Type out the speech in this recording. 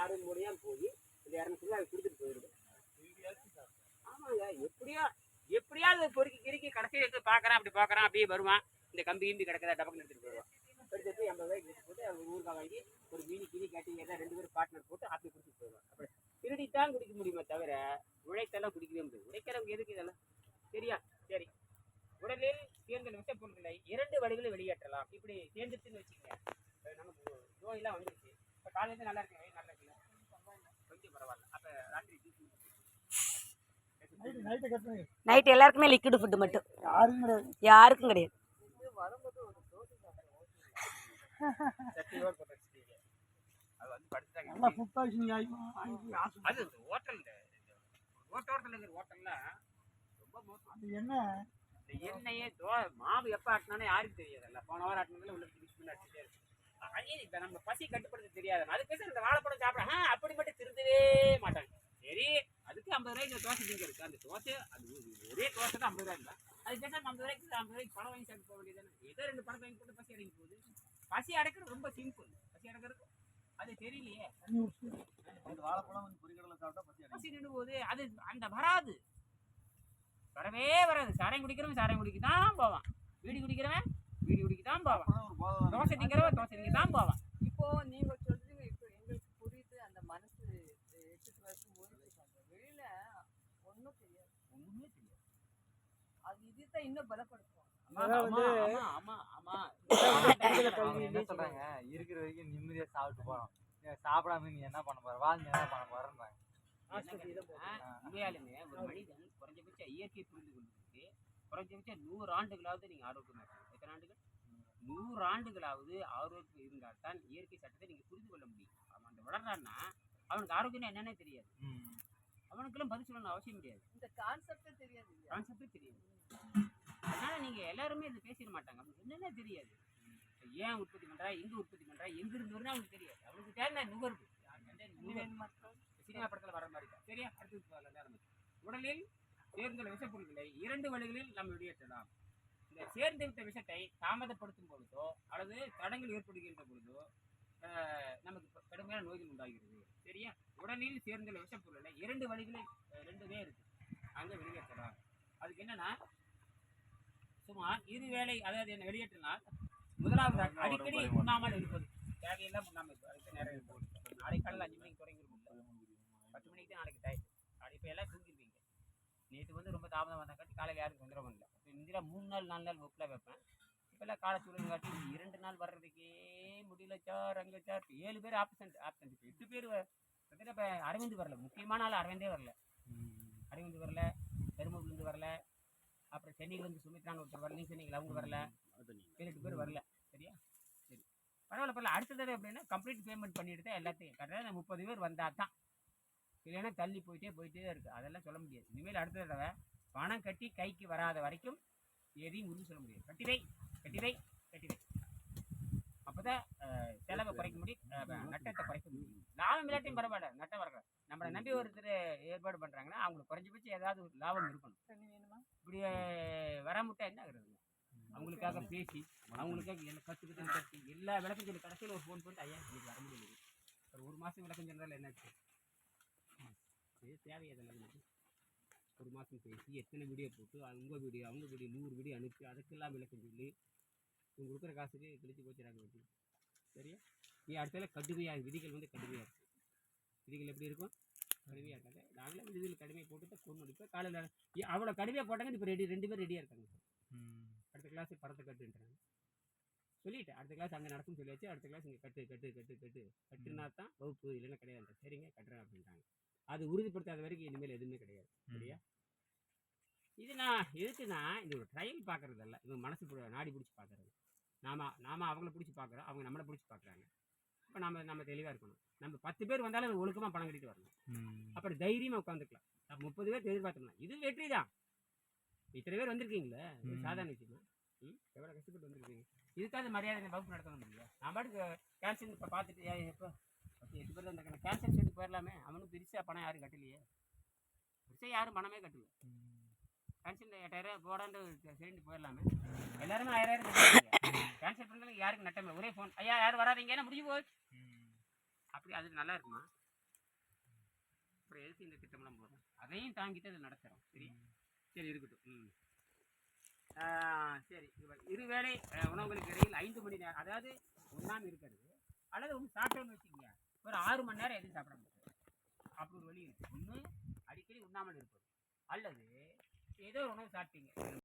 ஆறு முடியாம போய் இந்த இரநூத்தி அதை கொடுத்துட்டு போயிடுது. ஆமாங்க எப்படியோ எப்படியாவது பொறுக்கி கிறுக்கி கடைசி எடுத்து பார்க்குறேன் அப்படி பார்க்குறேன் அப்படியே வருவான். இந்த கம்பி கிம்பி கிடக்குதா டபக்கு எடுத்துகிட்டு போயிடுவான். எடுத்துட்டு எண்பது ரூபாய்க்கு எடுத்து போட்டு அவங்க ஊருக்காக வாங்கி ஒரு மீனி கிளி காட்டி தான் ரெண்டு பேரும் பார்ட்னர் போட்டு அப்படி குடிச்சிட்டு போயிடுவான். அப்படி திருடித்தான் குடிக்க முடியுமே தவிர உழைத்தெல்லாம் குடிக்கவே முடியாது. உழைக்கிறவங்க எதுக்கு இதெல்லாம்? சரியா? சரி. உடலில் சேர்ந்த விஷ பொருட்களை இரண்டு வழிகளில் வெளியேற்றலாம். இப்படி சேர்ந்துச்சுன்னு வச்சுக்கோங்க. நமக்கு நோயெல்லாம் வந்துருச்சு. இப்போ காலையில நல்லா இருக்கு. நல்லா இருக்குல்ல? கொஞ்சம் பரவாயில்ல. அப்போ ராத்திரி நைட் எல்லாருக்குமே லிக்விட் ஃபுட்டு மட்டும். யாரும் கிடையாது. யாருக்கும் கிடையாது. என்ன? எண்ணெயே தோ மாவு எப்போ ஆட்டினானே யாருக்கு தெரியாதுல்ல. போன வாரம் ஆட்டினதுல உள்ள பண்ணி அடிச்சுட்டே இருக்கு. இப்போ நம்ம பசி கட்டுப்படுத்த தெரியாது. அது பேச இந்த வாழைப்பழம் சாப்பிட ஆ அப்படி மட்டும் திருந்தவே மாட்டாங்க. சரி அதுக்கு ஐம்பது ரூபாய்க்கு தோசை திங்க இருக்கு. அந்த தோசை அது ஒரு- தோசை தான் ஐம்பது ரூபாய் அது பேச ஐம்பது ரூபாய்க்கு ஐம்பது ரூபாய்க்கு பழம் வாங்கி சாப்பிட்டு போக வேண்டியதானே ஏதோ ரெண்டு பழம் வாங்கி போட்டு பசி அடங்கி போகுது. பசி அடக்கிறது ரொம்ப சிம்பிள் பசி அடக்கிறது அது தெரியலையே. வாழைப்பழம் வந்து பொரிக்கடலை சாப்பிட்டா பசி நின்று போகுது. அது அந்த வராது. வரவே வராது. சாராயம் குடிக்கிறவன் சாராயம் குடிக்க தான் போவான். வீடு குடிக்கிறவன் தான் போவான் ஒரு தோசை திங்கிறவன் தோசை திங்க தான் போவான் இப்போ நீங்க சொல்றீங்க இப்போ எங்களுக்கு புரியுது அந்த மனசு எட்டு வருஷம் ஓடிட்டு வெளியில ஒன்றும் தெரியாது. ஒண்ணுமே தெரியாது. அது இதுதான் இன்னும் என்ன சொல்றாங்க. இருக்கிற வரைக்கும் நிம்மதியா சாப்பிட்டு போறோம். சாப்பிடாம நீ என்ன பண்ண போற? வாழ்ந்து என்ன பண்ண போறேன்றாங்க. உண்மையாலுமே ஒரு மனிதன் குறைஞ்சபட்ச இயற்கையை புரிந்து கொள்வதற்கு குறைஞ்சபட்சம் நூறு ஆண்டுகளாவது நீங்க ஆரோக்கியமா எத்தனை ஆண்டுகள்? நூறு ஆண்டுகளாவது ஆரோக்கியம் இருந்தால் தான் இயற்கை சட்டத்தை நீங்க புரிந்து கொள்ள முடியும். அவன் அந்த வளர்றான்னா அவனுக்கு ஆரோக்கியம் என்னன்னே தெரியாது. அவனுக்கெல்லாம் பதில் சொல்லணும் அவசியம் கிடையாது. இந்த கான்செப்டே தெரியாது? கான்செப்டே தெரியாது. அதனால நீங்க எல்லாருமே இது பேசிட மாட்டாங்க. அவனுக்கு என்னன்னே தெரியாது. ஏன் உற்பத்தி பண்றா எங்க உற்பத்தி பண்றா எங்க இருந்து வரும்னு அவனுக்கு தெரியாது. அவனுக்கு தேவை நுகர்வு. சினிமா படத்துல வர மாதிரி தான். சரியா? அடுத்து உடலில் சேர்ந்துள்ள விஷப்பொருட்களை இரண்டு வழிகளில் நாம் வெளியேற்றலாம். இந்த சேர்ந்து விட்ட விஷத்தை தாமதப்படுத்தும் பொழுதோ அல்லது தடங்கள் ஏற்படுகின்ற பொழுதோ நமக்கு கடுமையான நோய்கள் உண்டாகிறது. சரியா? உடலில் சேர்ந்துள்ள விஷப்பொருட்களை இரண்டு வழிகளில் ரெண்டுமே இருக்கு. அங்கே வெளியேற்றலாம். அதுக்கு என்னன்னா சுமார் இரு வேளை அதாவது என்ன வெளியேற்றினால் முதலாவது அடிக்கடி உண்ணாமல் இருப்பது. தேவையெல்லாம் உண்ணாமல் இருப்பது. அதுக்கு நேரம் இருப்பது நாளைக்கு காலையில் அஞ்சு மணிக்கு தொடங்கிருக்கும் பத்து மணிக்கு தான் நாளைக்கு நாளைக்கு இப்போ எல்லாம் தூங்கிருப்பீங்க நேற்று வந்து ரொம்ப தாமதம் வந்தால் காட்டி காலையில் யாரும் தொந்தரவு இல்லை இப்போ இந்தியில் மூணு நாள் நாலு நாள் ஒப்பில் வைப்பேன். இப்போல்லாம் காலை சூழல் காட்டி இரண்டு நாள் வர்றதுக்கே முடியல சார் அங்கே சார் ஏழு பேர் ஆப்சண்ட் ஆப்சண்ட் எட்டு பேர் கிட்டத்தட்ட இப்போ அரவிந்த் வரல. முக்கியமான ஆள் அரவிந்தே வரல. அரவிந்த் வரல பெருமூர்லேருந்து வரல அப்புறம் சென்னையிலேருந்து சுமித்ரான்னு ஒருத்தர் வரலையும் சென்னையில் அவங்க வரல. ஏழு எட்டு பேர் வரல. சரியா? சரி. பரவாயில்ல பரவாயில்ல. அடுத்த தடவை எப்படின்னா கம்ப்ளீட் பேமெண்ட் பண்ணிட்டு தான் எல்லாத்தையும். கரெக்டாக முப்பது பேர் வந்தால் தான். இல்லைன்னா தள்ளி போயிட்டே போயிட்டே தான் இருக்குது அதெல்லாம் சொல்ல முடியாது. இனிமேல் அடுத்த தடவை பணம் கட்டி கைக்கு வராத வரைக்கும் எதையும் உறுதி சொல்ல முடியாது. கட்டி வை கட்டி வை கட்டி வை அப்போ தான் செலவை குறைக்க முடியும் நட்டத்தை குறைக்க முடியும். லாபம் இல்லாட்டியும் பரவாயில்ல. நட்டம் வரல. நம்மளை நம்பி ஒருத்தர் ஏற்பாடு பண்ணுறாங்கன்னா அவங்களுக்கு குறைஞ்சபட்சம் ஏதாவது ஒரு லாபம் இருக்கணும். இப்படி வராமட்டா என்ன ஆகுறது? அவங்களுக்காக பேசி அவங்களுக்காக எல்லாம் கற்று கற்று கட்டி எல்லா விளக்கம் சொல்லி கடைசியில் ஒரு ஃபோன் பண்ணிட்டு ஐயா இன்னைக்கு வர முடியல. ஒரு ஒரு மாதம் விளக்கம் சொன்னால என்னாச்சு? ம், இது தேவையா இதெல்லாம் நமக்கு ஒரு மாதம் பேசி எத்தனை வீடியோ போட்டு அது உங்கள் வீடியோ அவங்க வீடியோ நூறு வீடியோ அனுப்பி அதுக்கெல்லாம் விளக்கம் சொல்லி இவங்க கொடுக்குற காசுக்கு கிழிச்சு போச்சுறாங்க வட்டி. சரியா? நீ அடுத்தால கடுமையாக விதிகள் வந்து கடுமையாக இருக்கும் விதிகள் எப்படி இருக்கும்? கடுமையாக இருக்காது. நாங்களே விதிகள் கடுமையாக போட்டு தான் கொண்டு இப்போ காலையில் அவ்வளோ கடுமையாக போட்டாங்க இப்போ ரெடி ரெண்டு பேர் ரெடியாக இருக்காங்க. சார் அடுத்த கிளாஸ் படத்தை கட்டுன்றாங்க. சொல்லிட்டேன் அடுத்த கிளாஸ் அங்கே நடக்கும் சொல்லியாச்சு அடுத்த கிளாஸ் இங்கே கட்டு கட்டு கட்டு கட்டு கட்டுனா தான் வகுப்பு இல்லைன்னா கிடையாது சரிங்க கட்டுறேன் அப்படின்ட்டாங்க அது உறுதிப்படுத்தாத வரைக்கும் இனிமேல் எதுவுமே கிடையாது. சரியா? இது நான் எதுக்குன்னா இது ஒரு ட்ரையல் பார்க்கறதல்ல. இவங்க மனசு நாடி பிடிச்சி பார்க்கறது. நாம நாம அவங்கள பிடிச்சி பார்க்குறோம் அவங்க நம்மளை பிடிச்சி பார்க்குறாங்க. இப்போ நம்ம நம்ம தெளிவாக இருக்கணும். நம்ம பத்து பேர் வந்தாலும் ஒழுக்கமாக பணம் கட்டிட்டு வரணும். அப்படி தைரியமாக உட்காந்துக்கலாம் முப்பது பேர் எதிர்பார்த்தோம்னா இது வெற்றி தான். இத்தனை பேர் வந்திருக்கீங்களே. சாதாரண விஷயமா? ம்? எவ்வளோ கஷ்டப்பட்டு வந்திருக்கீங்க? இதுக்காக மரியாதை வகுப்பு நடத்தணும் இல்லையா? நான் பாட்டுக்கு கேன்சல் இப்போ பார்த்துட்டு பத்து எட்டு பேர் வந்தாங்க. கேன்சல் செய்து போயிடலாமே அவனும் பெருசாக பணம் யாரும் கட்டலையே. பெருசாக யாரும் பணமே கட்டல. கேன்சல் எட்டாயிரம் போடாண்டு சேர்ந்து போயிடலாமே எல்லாருமே ஆயிரம் கேன்சல் பண்ணுறது யாருக்கு நட்டமே ஒரே ஃபோன் ஐயா யாரும் வராதீங்கன்னா முடிஞ்சு போச்சு அப்படி அது நல்லா இருக்குமா? அப்புறம் எதுக்கு இந்த திட்டம்லாம் போடுறோம்? அதையும் தாங்கிட்டு அதை நடத்துகிறோம் சரி? சரி இருக்கட்டும். ம். சரி. இருவேளை உணவுகளுக்கு இடையில் ஐந்து மணி நேரம் அதாவது ஒன்றாம் இருக்கிறது. அல்லது ஒன்று சாப்பிட்டோம்னு வச்சுக்கோங்க. ஒரு ஆறு மணி நேரம் எதுவும் சாப்பிட முடியாது அப்படி ஒரு வழி இருக்கு. ஒன்று அடிக்கடி உண்ணாமல் இருப்பது. அல்லது ஏதோ ஒரு உணவு சாப்பிட்டீங்க.